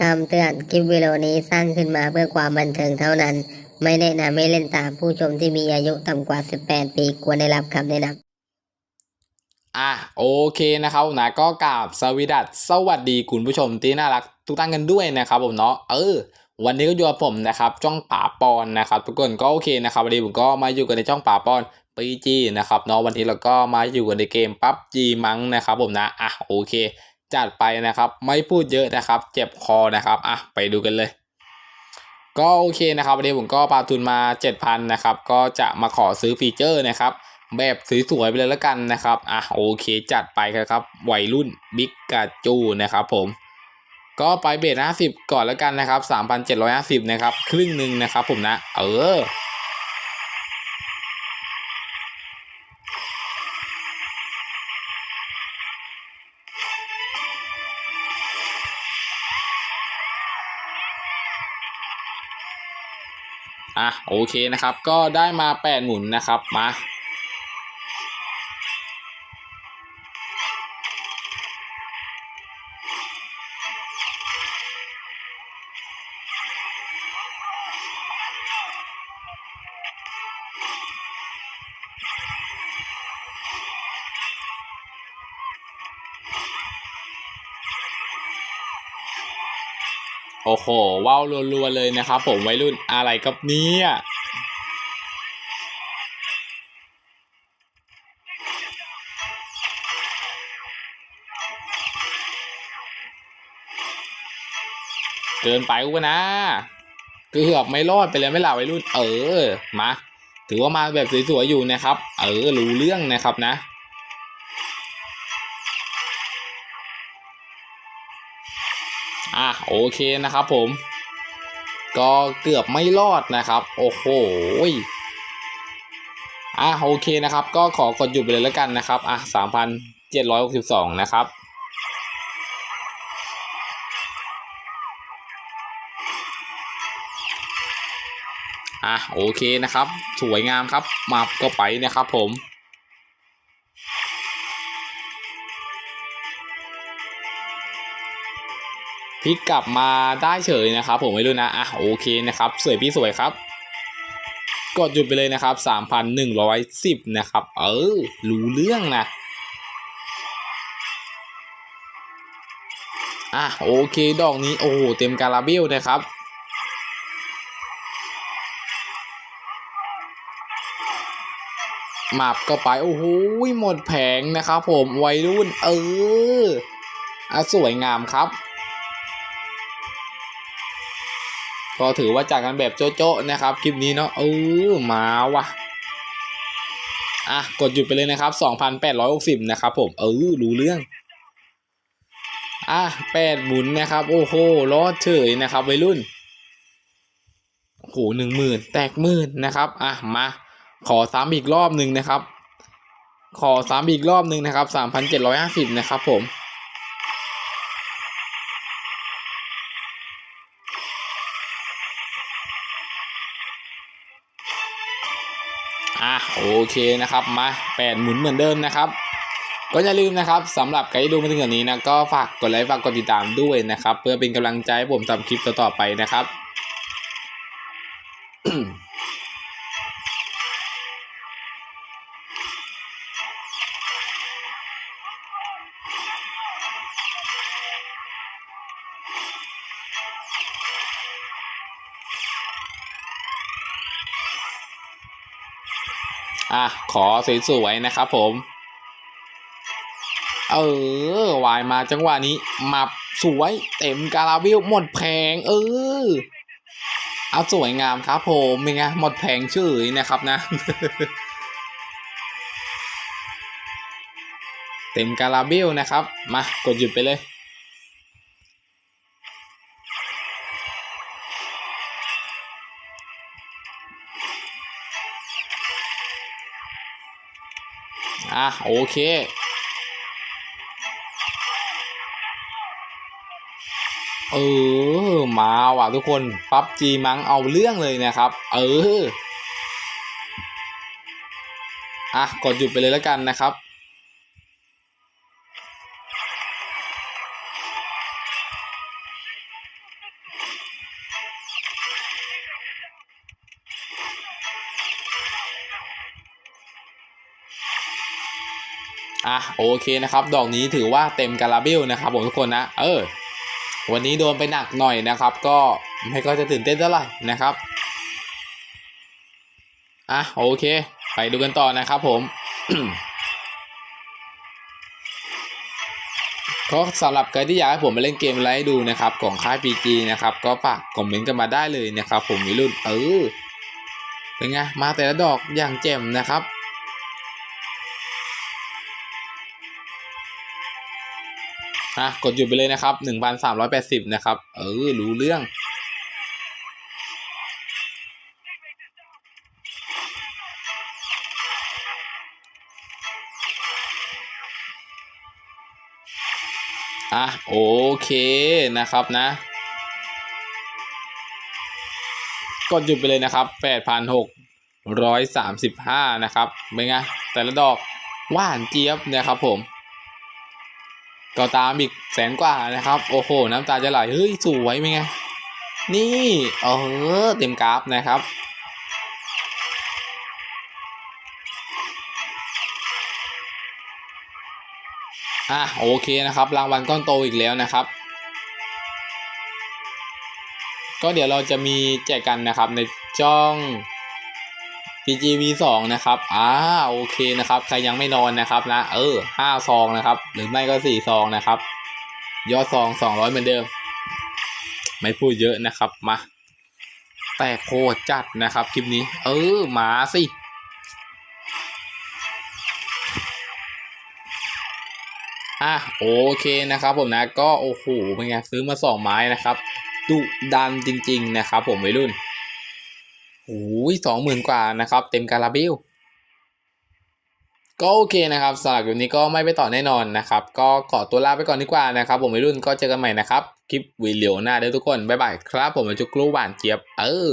คำเตือนคลิปวิดีโอนี้สร้างขึ้นมาเพื่อความบันเทิงเท่านั้น ไม่แนะนำให้เล่นตามผู้ชมที่มีอายุต่ำกว่า 18 ปีควรได้รับคำแนะนำอะโอเคนะครับนะก็กราบสวสดัสสวัสดีคุณผู้ชมที่น่ารักทุกท่านกันด้วยนะครับผมเนาะเออ วันนี้ก็อยู่กับผมนะครับจ้องป่าปอนนะครับ ทุกคนก็โอเคนะครับวันนี้ผมก็มาอยู่กันในจ้องป่าปอนปีจีนะครับเนาะวันนี้เราก็มาอยู่กันในเกมปั๊บจีมั้งนะครับผมนะอะโอเค จัดไปนะครับ ไม่พูดเยอะนะครับ เจ็บคอนะครับอะไปดูกันเลย ก็โอเคนะครับวันนี้ผมก็ปาทุนมา 7,000นะครับ ก็จะมาขอซื้อฟีเจอร์นะครับ แบบสวยๆไปเลยแล้วกันนะครับอะโอเคจัดไปครับวัยรุ่นบิ๊กกาจูนะครับผมก็ไปเบรส50 ก่อนแล้วกันนะครับ 3,750 นะครับ ครึ่งหนึ่งนะครับผมนะ เออ อะโอเคนะครับ ก็ได้มา 8 หมุนนะครับมา โอ้โห ว้าวรัวๆเลยนะครับผมวัยรุ่นอะไรกับเนี้ยเกินไปกูนะเกือบไม่รอดไปเลยไม่หล่าวัยรุ่น เออ มา ถือว่ามาแบบสวยๆอยู่นะครับ เออรู้เรื่องนะครับนะ อะโอเคนะครับผม ก็เกือบไม่รอดนะครับ โอ้โหอะโอเคนะครับ ก็ขอกดหยุดไปเลยแล้วกันนะครับอะสามพันเจ็ดร้อยหกสิบสองนะครับอะโอเคนะครับ สวยงามครับมาก็ไปนะครับผม พลิกกลับมาได้เฉยนะครับ ผมไม่รู้นะอะโอเคนะครับสวยพี่สวยครับ กดหยุดไปเลยนะครับ 3,110 นะครับ เออ รู้เรื่องนะอะโอเคดอกนี้โอ้โหเต็มการาเบลนะครับหมาบก็ไป โอ้โหหมดแผงนะครับผมวัยรุ่น เอออะสวยงามครับ ก็ถือว่าจากกันแบบโจ๊ะๆนะครับคลิปนี้เนาะเออมาว่ะอะกดหยุดไปเลยนะครับ 2,860 นะครับผมเออรู้เรื่อง อะแปดหมุนนะครับ โอ้โหรอดเฉยนะครับวัยรุ่นโอ้โหหนึ่งหมื่นแตกหมื่นนะครับอะมาขอซ้ำอีกรอบหนึ่งนะครับ ขอซ้ำอีกรอบหนึ่งนะครับ 3,750 นะครับผม อะโอเคนะครับมาแปดหมุนเหมือนเดิมนะครับก็อย่าลืมนะครับสำหรับใครที่ดูมาถึงตรงนี้นะก็ฝากกดไลค์ฝากกดติดตามด้วยนะครับ เพื่อเป็นกำลังใจให้ผมทำคลิปต่อๆไปนะครับ อะ ขอสวยๆนะครับผม เออวายมาจังหวะนี้มาสวยเต็มการาวิลหมดแผงเออ เอาสวยงามครับผมเป็นไงหมดแผงเฉยนะครับนะ เต็มการาเบลนะครับ มากดหยุดไปเลย อะโอเคเออ มาว่ะทุกคน ปั๊บจีมังเอาเรื่องเลยนะครับ เออ อะ กดหยุดไปเลยแล้วกันนะครับ อะโอเคนะครับ ดอกนี้ถือว่าเต็มการาเบลนะครับผมทุกคนนะ เออ วันนี้โดนไปหนักหน่อยนะครับ ก็ไม่ก็จะตื่นเต้นเท่าไหร่นะครับ อะโอเค ไปดูกันต่อนะครับผมก็สำหรับใครที่อยากให้ผมมาเล่นเกมไรให้ดูนะครับของค่าย PG นะครับ ก็ฝากคอมเมนต์กันมาได้เลยนะครับ ผมวิรุ่นเออเป็นไงมาแต่ละดอกอย่างแจ่มนะครับ อะกดหยุดไปเลยนะครับ1,380นะครับ เออ รู้เรื่อง อะ โอเคนะครับนะ กดหยุดไปเลยนะครับ8,635นะครับ เป็นไง แต่ละดอก หวานเจี๊ยบนะครับผม ก็ตามอีกแสนกว่านะครับ โอ้โห น้ำตาจะไหลเฮ้ยสวยเป็นไง นี่เออเต็มกราฟนะครับอะโอเคนะครับ รางวัลก้อนโตอีกแล้วนะครับ ก็เดี๋ยวเราจะมีแจกกันนะครับในจ้อง PGV 2นะครับอ่าโอเคนะครับ ใครยังไม่นอนนะครับนะ เออห้าซองนะครับ หรือไม่ก็สี่ซองนะครับ ยอดซองสองร้อยเหมือนเดิม ไม่พูดเยอะนะครับ มา แต่โคตรจัดนะครับคลิปนี้ เออมาสิอะโอเคนะครับผมนะก็โอ้โหเป็นไงซื้อมาสองไม้นะครับดุดันจริง ๆ นะครับ ผมวัยรุ่น โอ้ยสองหมื่นกว่านะครับ เต็มการาบิลก็โอเคนะครับสำหรับคลิปนี้ก็ไม่ไปต่อแน่นอนนะครับ ก็ขอตัวลาไปก่อนดีกว่านะครับ ผมวัยรุ่นก็เจอกันใหม่นะครับ คลิปวิดีโอหน้าเด้อทุกคน บ๊ายบายครับ ผมจุกรูหวานเจี๊ยบ เออ